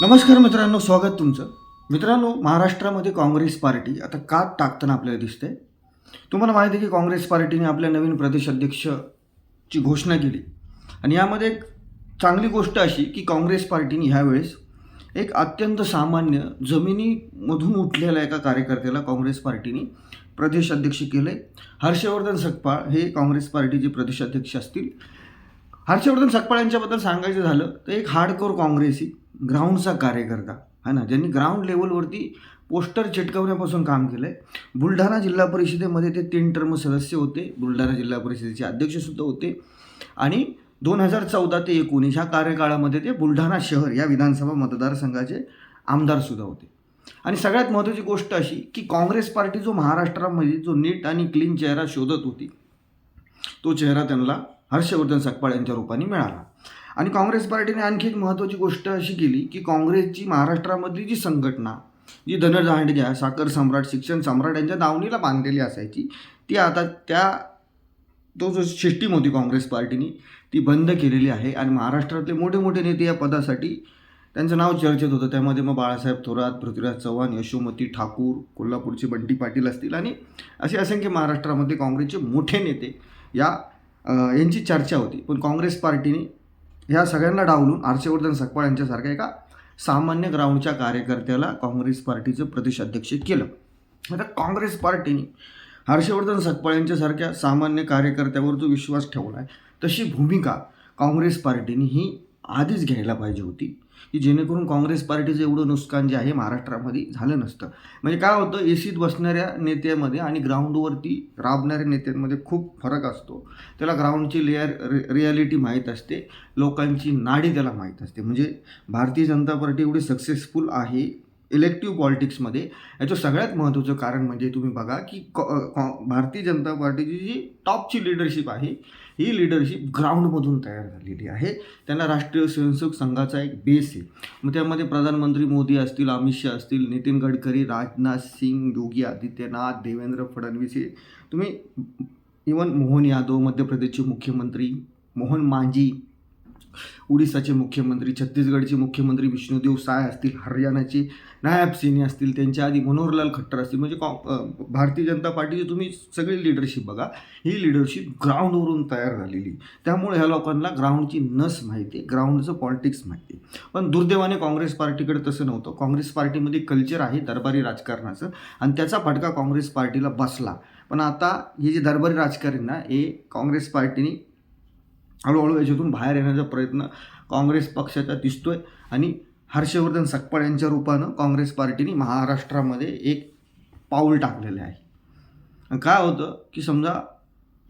नमस्कार मित्रांनो स्वागत तुमचं. मित्रांनो महाराष्ट्रामध्ये काँग्रेस पार्टी आता का टाकताना आपल्याला दिसते तुम्हाला माहिती आहे की काँग्रेस पार्टीने आपल्या नवीन प्रदेश अध्यक्षची घोषणा केली. आणि यामध्ये एक चांगली गोष्ट अशी की काँग्रेस पार्टीने ह्यावेळेस एक अत्यंत सामान्य जमिनीमधून उठलेल्या एका कार्यकर्त्याला काँग्रेस पार्टीने प्रदेश अध्यक्ष केले हर्षवर्धन सकपाळ हे काँग्रेस पार्टीचे प्रदेश अध्यक्ष असतील. हर्षवर्धन सकपाळ यांच्याबद्दल सांगायचं झालं तर एक हार्डकोर काँग्रेसी ग्राउंडचा कार्यकर्ता है ना? ज्यांनी ग्राउंड लेवलवरती पोस्टर चिटकवण्यापासून काम केलं आहे बुलढाणा जिल्हा परिषदेमध्ये ते तीन टर्म सदस्य होते. बुलढाणा जिल्हा परिषदेचे अध्यक्षसुद्धा होते. आणि दोन हजार चौदा ते एकोणीस ह्या कार्यकाळामध्ये ते बुलढाणा शहर या विधानसभा मतदारसंघाचे आमदारसुद्धा होते. आणि सगळ्यात महत्त्वाची गोष्ट अशी की काँग्रेस पार्टी जो महाराष्ट्रामध्ये जो नीट आणि क्लीन चेहरा शोधत होती तो चेहरा त्यांना हर्षवर्धन सकपाळ यांच्या रूपाने मिळाला. आणि काँग्रेस पार्टीने आणखी एक महत्त्वाची गोष्ट अशी केली की काँग्रेसची महाराष्ट्रामधली जी संघटना जी धनदांडग्या साखर सम्राट शिक्षण सम्राट यांच्या दावणीला बांधलेली असायची ती आता त्या तो जो सिस्टीम होती काँग्रेस पार्टीनी ती बंद केलेली आहे आणि महाराष्ट्रातले मोठे मोठे नेते या पदासाठी त्यांचं नाव चर्चेत होतं. त्यामध्ये मग बाळासाहेब थोरात पृथ्वीराज चव्हाण यशोमती ठाकूर कोल्हापूरचे बंटी पाटील असतील आणि असे असंख्य महाराष्ट्रामध्ये काँग्रेसचे मोठे नेते या यांची चर्चा होती. पण काँग्रेस पार्टीने ह्या सगळ्यांना डावलून हर्षवर्धन सकपाळ यांच्यासारख्या एका सामान्य ग्राउंडच्या कार्यकर्त्याला काँग्रेस पार्टीचं प्रदेश अध्यक्ष केलं. आता काँग्रेस पार्टीने हर्षवर्धन सकपाळ यांच्यासारख्या सामान्य कार्यकर्त्यावर जो विश्वास ठेवला आहे तशी भूमिका काँग्रेस पार्टीने ही आधीच घ्यायला पाहिजे होती. की जेणेकरून काँग्रेस पार्टीचं एवढं नुकसान जे आहे महाराष्ट्रामध्ये झालं नसतं. म्हणजे काय होतं ए सीत बसणाऱ्या नेत्यामध्ये आणि ग्राउंडवरती राबणाऱ्या नेत्यांमध्ये खूप फरक असतो. त्याला ग्राउंडची लेअर रि रियालिटी माहीत असते. लोकांची नाडी त्याला माहीत असते. म्हणजे भारतीय जनता पार्टी एवढी सक्सेसफुल आहे इलेक्टिव्ह पॉलिटिक्समध्ये याचं सगळ्यात महत्त्वाचं कारण म्हणजे तुम्ही बघा की कॉ- कॉ- भारतीय जनता पार्टीची जी टॉपची लिडरशिप आहे ही लिडरशिप ग्राउंडमधून तयार झालेली आहे. त्यांना राष्ट्रीय स्वयंसेवक संघाचा एक बेस आहे. मग त्यामध्ये प्रधानमंत्री मोदी असतील अमित शहा असतील नितीन गडकरी राजनाथ सिंग योगी आदित्यनाथ देवेंद्र फडणवीस हे तुम्ही इवन मोहन यादव मध्य प्रदेशचे मुख्यमंत्री मोहन मांझी उडीसाचे मुख्यमंत्री छत्तीसगडचे मुख्यमंत्री विष्णुदेव साय असतील हरियाणाचे नायब सिंह असतील त्यांच्या आधी मनोहरलाल खट्टर असतील. म्हणजे कॉ भारतीय जनता पार्टीची तुम्ही सगळी लिडरशिप बघा. ही लिडरशिप ग्राउंडवरून तयार झालेली. त्यामुळे ह्या लोकांना ग्राउंडची नस माहिती आहे ग्राउंडचं पॉलिटिक्स माहिती आहे पण दुर्दैवाने काँग्रेस पार्टीकडे तसं नव्हतं. काँग्रेस पार्टीमध्ये कल्चर आहे दरबारी राजकारणाचं. आणि त्याचा फटका काँग्रेस पार्टीला बसला. पण आता हे जे दरबारी राजकारण ना हे काँग्रेस पार्टीने हळूहळू याच्यातून बाहेर येण्याचा प्रयत्न काँग्रेस पक्षाचा दिसतोय. आणि हर्षवर्धन सकपाळ यांच्या रूपानं काँग्रेस पार्टीने महाराष्ट्रामध्ये एक पाऊल टाकलेलं आहे. काय होतं की समजा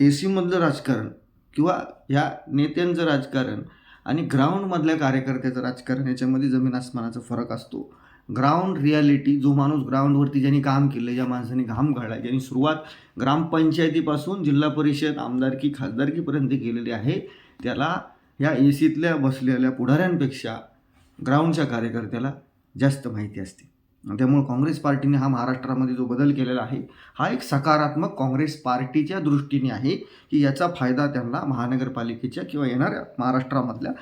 ए सीमधलं राजकारण किंवा ह्या नेत्यांचं राजकारण आणि ग्राउंडमधल्या कार्यकर्त्याचं राजकारण याच्यामध्ये जमीन आसमानाचा फरक असतो. ग्राउंड रियालिटी जो माणूस ग्राउंडवरती ज्यांनी काम केलं ज्या माणसाने घाम काढला ज्यांनी सुरुवात ग्रामपंचायतीपासून जिल्हा परिषद आमदारकी खासदारकीपर्यंत केलेली आहे त्याला या ए सीतल्या बसलेल्या पुढाऱ्यांपेक्षा ग्राउंडच्या कार्यकर्त्याला जास्त माहिती असते. त्यामुळे काँग्रेस पार्टीने हा महाराष्ट्रामध्ये जो बदल केलेला आहे हा एक सकारात्मक काँग्रेस पार्टीच्या दृष्टीने आहे की याचा फायदा त्यांना महानगरपालिकेच्या किंवा येणाऱ्या महाराष्ट्रामधल्या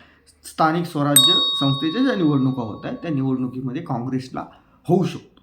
स्थानिक स्वराज्य संस्थेच्या ज्या निवडणुका होत आहेत त्या निवडणुकीमध्ये काँग्रेसला होऊ शकतो.